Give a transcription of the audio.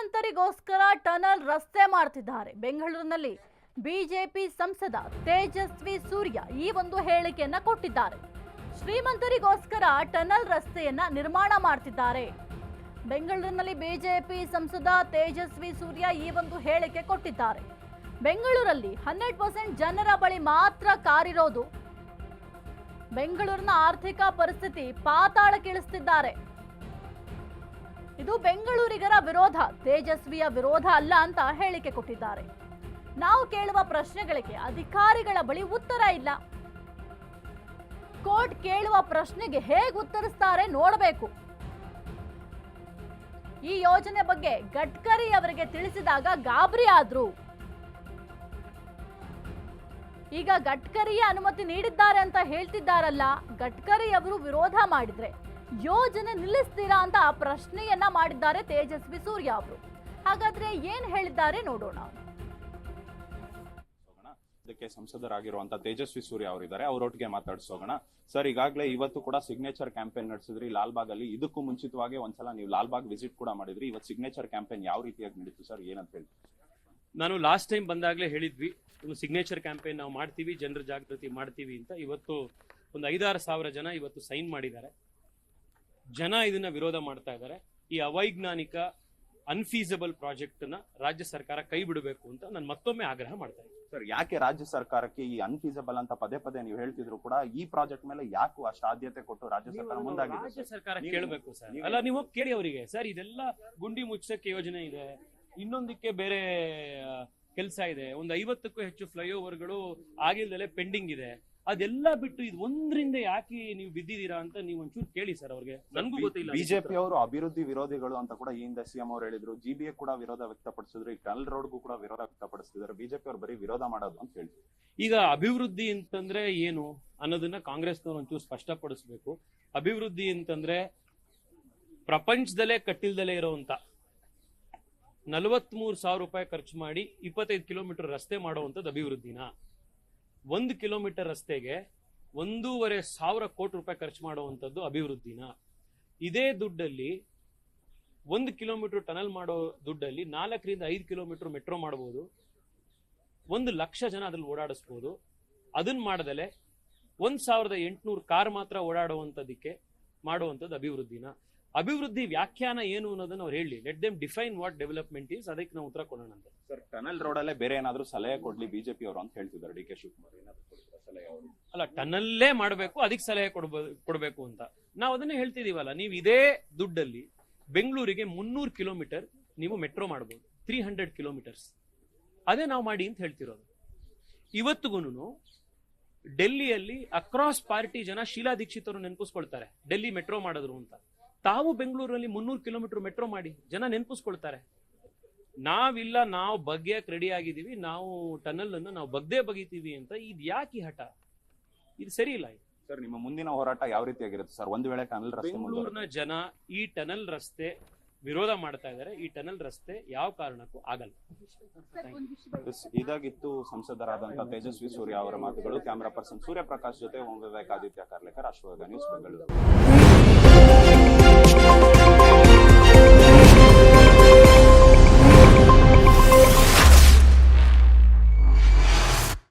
ಶ್ರೀಮಂತರಿಗೋಸ್ಕರ tunnel ರಸ್ತೆ ಮಾಡ್ತಿದ್ದಾರೆ. ಬೆಂಗಳೂರಿನಲ್ಲಿ ಬಿಜೆಪಿ ಸಂಸದ ತೇಜಸ್ವಿ ಸೂರ್ಯ ಈ ಒಂದು ಹೇಳಿಕೆಯನ್ನ ಕೊಟ್ಟಿದ್ದಾರೆ. ಶ್ರೀಮಂತರಿಗೋಸ್ಕರ ಟನಲ್ ರಸ್ತೆಯನ್ನ ನಿರ್ಮಾಣ ಮಾಡ್ತಿದ್ದಾರೆ. ಬೆಂಗಳೂರಿನಲ್ಲಿ ಬಿಜೆಪಿ ಸಂಸದ ತೇಜಸ್ವಿ ಸೂರ್ಯ ಈ ಒಂದು ಹೇಳಿಕೆ ಕೊಟ್ಟಿದ್ದಾರೆ. ಬೆಂಗಳೂರಲ್ಲಿ ಹಂಡ್ರೆಡ್ ಪರ್ಸೆಂಟ್ ಜನರ ಬಳಿ ಮಾತ್ರ ಕಾರಿರೋದು ಬೆಂಗಳೂರಿನ ಆರ್ಥಿಕ ಪರಿಸ್ಥಿತಿ ಪಾತಾಳಕ್ಕಿಳಿಸ್ತಿದ್ದಾರೆ. ಇದು ಬೆಂಗಳೂರಿಗರ ವಿರೋಧ, ತೇಜಸ್ವಿಯ ವಿರೋಧ ಅಲ್ಲ ಅಂತ ಹೇಳಿಕೆ ಕೊಟ್ಟಿದ್ದಾರೆ. ನಾವು ಕೇಳುವ ಪ್ರಶ್ನೆಗಳಿಗೆ ಅಧಿಕಾರಿಗಳ ಬಳಿ ಉತ್ತರ ಇಲ್ಲ. ಕೋರ್ಟ್ ಕೇಳುವ ಪ್ರಶ್ನೆಗೆ ಹೇಗೆ ಉತ್ತರಿಸ್ತಾರೆ ನೋಡಬೇಕು. ಈ ಯೋಜನೆ ಬಗ್ಗೆ ಗಡ್ಕರಿ ಅವರಿಗೆ ತಿಳಿಸಿದಾಗ ಗಾಬರಿ ಆದ್ರು. ಈಗ ಗಡ್ಕರಿಯ ಅನುಮತಿ ನೀಡಿದ್ದಾರೆ ಅಂತ ಹೇಳ್ತಿದ್ದಾರಲ್ಲ, ಗಡ್ಕರಿ ಅವರು ವಿರೋಧ ಮಾಡಿದ್ರೆ. ಯೋಜನೆ ನಿಲ್ಲಿಸ್ತೀರಾ ಅಂತ ಪ್ರಶ್ನೆಯನ್ನ ಮಾಡಿದ್ದಾರೆ ತೇಜಸ್ವಿ ಸೂರ್ಯ ಅವರು. ಹಾಗಾದ್ರೆ ಏನ್ ಹೇಳಿದ್ದಾರೆ ನೋಡೋಣ. ಹೋಗೋಣ ಇದಕ್ಕೆ ಸಂಸದರಾಗಿರುವಂತ ತೇಜಸ್ವಿ ಸೂರ್ಯ ಅವರಿದ್ದಾರೆ. ಅವರೊಟ್ಟಿಗೆ ಮಾತಾಡ್ಸೋಣ ಸರ್ ಈಗಾಗಲೇ ಇವತ್ತು ಕೂಡ ಸಿಗ್ನೇಚರ್ ಕ್ಯಾಂಪೇನ್ ನಡೆಸಿದ್ರಿ. ಲಾಲ್ಬಾಗ್ ಅಲ್ಲಿ ಇದಕ್ಕೂ ಮುಂಚಿತವಾಗಿ ಒಂದ್ಸಲ ನೀವು ಲಾಲ್ಬಾಗ್ ವಿಸಿಟ್ ಕೂಡ ಮಾಡಿದ್ರಿ. ಇವತ್ತು ಸಿಗ್ನೇಚರ್ ಕ್ಯಾಂಪೇನ್ ಯಾವ ರೀತಿಯಾಗಿ ನಡೀತು ಸರ್? ಏನಂತ ಹೇಳಿ. ನಾನು ಲಾಸ್ಟ್ ಟೈಮ್ ಬಂದಾಗಲೇ ಹೇಳಿದ್ವಿ ಒಂದು ಸಿಗ್ನೇಚರ್ ಕ್ಯಾಂಪೇನ್ ನಾವು ಮಾಡ್ತೀವಿ ಜನರ ಜಾಗೃತಿ ಮಾಡ್ತೀವಿ ಅಂತ. ಇವತ್ತು ಒಂದು ಐದಾರು ಸಾವಿರ ಜನ ಇವತ್ತು ಸೈನ್ ಮಾಡಿದ್ದಾರೆ. ಜನ ಇದನ್ನ ವಿರೋಧ ಮಾಡ್ತಾ ಇದ್ದಾರೆ ಈ ಅವೈಜ್ಞಾನಿಕ ಅನ್ಫೀಸಬಲ್ ಪ್ರಾಜೆಕ್ಟ್ನ ರಾಜ್ಯ ಸರ್ಕಾರ ಕೈ ಬಿಡಬೇಕು ಅಂತ ನಾನು ಮತ್ತೊಮ್ಮೆ ಆಗ್ರಹ ಮಾಡ್ತಾ ಇದ್ದೀನಿ. ಸರ್ ಯಾಕೆ ರಾಜ್ಯ ಸರ್ಕಾರಕ್ಕೆ ಈ ಅನ್ಫೀಸಬಲ್ ಅಂತ ಪದೇ ಪದೇ ನೀವು ಹೇಳ್ತಿದ್ರು ಕೂಡ ಈ ಪ್ರಾಜೆಕ್ಟ್ ಮೇಲೆ ಯಾಕೂ ಅಷ್ಟು ಆದ್ಯತೆ ಕೊಟ್ಟು ರಾಜ್ಯ ಸರ್ಕಾರ ಮುಂದಾಗಿದೆ ರಾಜ್ಯ ಸರ್? ಸರ್ಕಾರ ಕೇಳಬೇಕು ಸರ್. ಅಲ್ಲ ನೀವು ಹೋಗಿ ಕೇಳಿ ಅವರಿಗೆ. ಸರ್ ಇದೆಲ್ಲ ಗುಂಡಿ ಮುಚ್ಚಕ್ಕೆ ಯೋಜನೆ ಇದೆ. ಇನ್ನೊಂದಕ್ಕೆ ಬೇರೆ ಕೆಲಸ ಇದೆ. ಒಂದು ಐವತ್ತಕ್ಕೂ ಹೆಚ್ಚು ಫ್ಲೈಓವರ್ಗಳು ಆಗಿಲ್ದಲೆ ಪೆಂಡಿಂಗ್ ಇದೆ. ಅದೆಲ್ಲ ಬಿಟ್ಟು ಇದು ಒಂದ್ರಿಂದ ಯಾಕೆ ನೀವು ಬಿದ್ದಿದ್ದೀರಾ ಅಂತ ನೀವು ಒಂಚೂರು ಕೇಳಿ ಸರ್ ಅವ್ರಿಗೆ. ನನಗೂ ಗೊತ್ತಿಲ್ಲ ಬಿಜೆಪಿ ಅವರು ಅಭಿವೃದ್ಧಿ ವಿರೋಧಿಗಳು ಅಂತ ಕೂಡ ಈ ಹಿಂದೆ ಸಿಎಂ ಅವರು ಹೇಳಿದ್ರು. ಜಿಬಿಎ ಕೂಡ ವಿರೋಧ ವ್ಯಕ್ತಪಡಿಸಿದ್ರು. ಈ ಟನಲ್ ರೋಡ್ಗೂ ಕೂಡ ವಿರೋಧ ವ್ಯಕ್ತಪಡಿಸ್ತಿದ್ದಾರೆ ಬಿಜೆಪಿ ಅವರು ಬರೀ ವಿರೋಧ ಮಾಡೋದು ಅಂತ ಹೇಳಿ ಈಗ ಅಭಿವೃದ್ಧಿ ಅಂತಂದ್ರೆ ಏನು ಅನ್ನೋದನ್ನ ಕಾಂಗ್ರೆಸ್ನವ್ರು ಒಂಚೂರು ಸ್ಪಷ್ಟಪಡಿಸ್ಬೇಕು. ಅಭಿವೃದ್ಧಿ ಅಂತಂದ್ರೆ ಪ್ರಪಂಚದಲ್ಲೇ ಕಟ್ಟಿಲ್ದಲೇ ಇರೋವಂತ ನಲವತ್ಮೂರು ಸಾವಿರ ರೂಪಾಯಿ ಖರ್ಚು ಮಾಡಿ ಇಪ್ಪತ್ತೈದು ಕಿಲೋಮೀಟರ್ ರಸ್ತೆ ಮಾಡುವಂಥದ್ದು ಅಭಿವೃದ್ಧಿನ? ಒಂದು ಕಿಲೋಮೀಟರ್ ರಸ್ತೆಗೆ ಒಂದೂವರೆ ಸಾವಿರ ಕೋಟಿ ರೂಪಾಯಿ ಖರ್ಚು ಮಾಡುವಂಥದ್ದು ಅಭಿವೃದ್ಧಿನ. ಇದೇ ದುಡ್ಡಲ್ಲಿ ಒಂದು ಕಿಲೋಮೀಟರ್ ಟನಲ್ ಮಾಡೋ ದುಡ್ಡಲ್ಲಿ ನಾಲ್ಕರಿಂದ ಐದು ಕಿಲೋಮೀಟರ್ ಮೆಟ್ರೋ ಮಾಡ್ಬೋದು. ಒಂದು ಲಕ್ಷ ಜನ ಅದ್ರಲ್ಲಿ ಓಡಾಡಿಸ್ಬೋದು. ಅದನ್ನ ಮಾಡದಲೆ ಒಂದು ಸಾವಿರದ ಎಂಟುನೂರು ಕಾರ್ ಮಾತ್ರ ಓಡಾಡುವಂಥದ್ದಕ್ಕೆ ಮಾಡುವಂಥದ್ದು ಅಭಿವೃದ್ಧಿನ. ಅಭಿವೃದ್ಧಿ ವ್ಯಾಖ್ಯಾನ ಏನು ಅನ್ನೋದನ್ನ ಅವ್ರು ಹೇಳಿ. Let them define what development is ಅದಕ್ಕೆ ನಾವು ಉತ್ತರ ಕೊಡೋಣ ಅಂತ. ಸರ್ ಟನಲ್ ರೋಡ್ ಅಲ್ಲೇ ಬೇರೆ ಏನಾದ್ರೂ ಸಲಹೆ ಕೊಡ್ಲಿ ಬಿಜೆಪಿ ಅವರು ಅಂತ ಹೇಳ್ತಿದ್ದಾರೆ. ಡಿ ಕೆ ಶಿವಕುಮಾರ್ ಏನಾದ್ರು ಕೊಡ್ತೀರಾ ಸಲಹೆ ಅವರು? ಅಲ್ಲ ಟನಲ್ಲೇ ಮಾಡಬೇಕು ಅದಕ್ಕೆ ಸಲಹೆ ಕೊಡ್ಬೋದು ಕೊಡಬೇಕು ಅಂತ. ನಾವು ಅದನ್ನೇ ಹೇಳ್ತಿದೀವಲ್ಲ ನೀವು ಇದೇ ದುಡ್ಡಲ್ಲಿ ಬೆಂಗಳೂರಿಗೆ ಮುನ್ನೂರು ಕಿಲೋಮೀಟರ್ ನೀವು ಮೆಟ್ರೋ ಮಾಡ್ಬೋದು. ತ್ರೀ ಹಂಡ್ರೆಡ್ ಕಿಲೋಮೀಟರ್ಸ್ ಅದೇ ನಾವು ಮಾಡಿ ಅಂತ ಹೇಳ್ತಿರೋದು. ಇವತ್ತಿಗೂ ಡೆಲ್ಲಿಯಲ್ಲಿ ಅಕ್ರಾಸ್ ಪಾರ್ಟಿ ಜನ ಶೀಲಾ ದೀಕ್ಷಿತ್ ಅವರು ನೆನಪಿಸ್ಕೊಳ್ತಾರೆ. ಡೆಲ್ಲಿ ಮೆಟ್ರೋ ಮಾಡಿದ್ರು ಅಂತ. ತಾವು ಬೆಂಗಳೂರಲ್ಲಿ ಮುನ್ನೂರು ಕಿಲೋಮೀಟರ್ ಮೆಟ್ರೋ ಮಾಡಿ ಜನ ನೆನಪಿಸ್ಕೊಳ್ತಾರೆ. ನಾವಿಲ್ಲ ನಾವು ಬಗ್ಗೆಯಕ್ಕೆ ರೆಡಿ ಆಗಿದ್ದೀವಿ ನಾವು ಟನಲ್ ಅನ್ನು ನಾವು ಬಗ್ದೇ ಬಗಿತೀವಿ ಅಂತ ಇದು ಯಾಕೆ ಈ ಹಠ? ಇದು ಸರಿ ಇಲ್ಲ ಸರ್ ನಿಮ್ಮ ಮುಂದಿನ ಹೋರಾಟ ಯಾವ ರೀತಿಯಾಗಿರುತ್ತೆ ಸರ್ ಒಂದು ವೇಳೆ ಟನಲ್ ರಸ್ತೆ ಬೆಂಗಳೂರಿನ ಜನ ಈ ಟನಲ್ ರಸ್ತೆ ವಿರೋಧ ಮಾಡ್ತಾ ಇದ್ದಾರೆ. ಈ ಟನಲ್ ರಸ್ತೆ ಯಾವ ಕಾರಣಕ್ಕೂ ಆಗಲ್ಲ. ಇದಾಗಿತ್ತು ಸಂಸದರಾದಂತಹ ತೇಜಸ್ವಿ ಸೂರ್ಯ ಅವರ ಮಾತುಗಳು. ಕ್ಯಾಮರಾ ಪರ್ಸನ್ ಸೂರ್ಯ ಪ್ರಕಾಶ್ ಜೊತೆ ಓಂ ವಿವೇಕ್ ಆದಿತ್ಯ ಕಾರ್ಲೇಕರ್ ಅಶ್ವಗ ನ್ಯೂಸ್ ಬೆಂಗಳೂರು.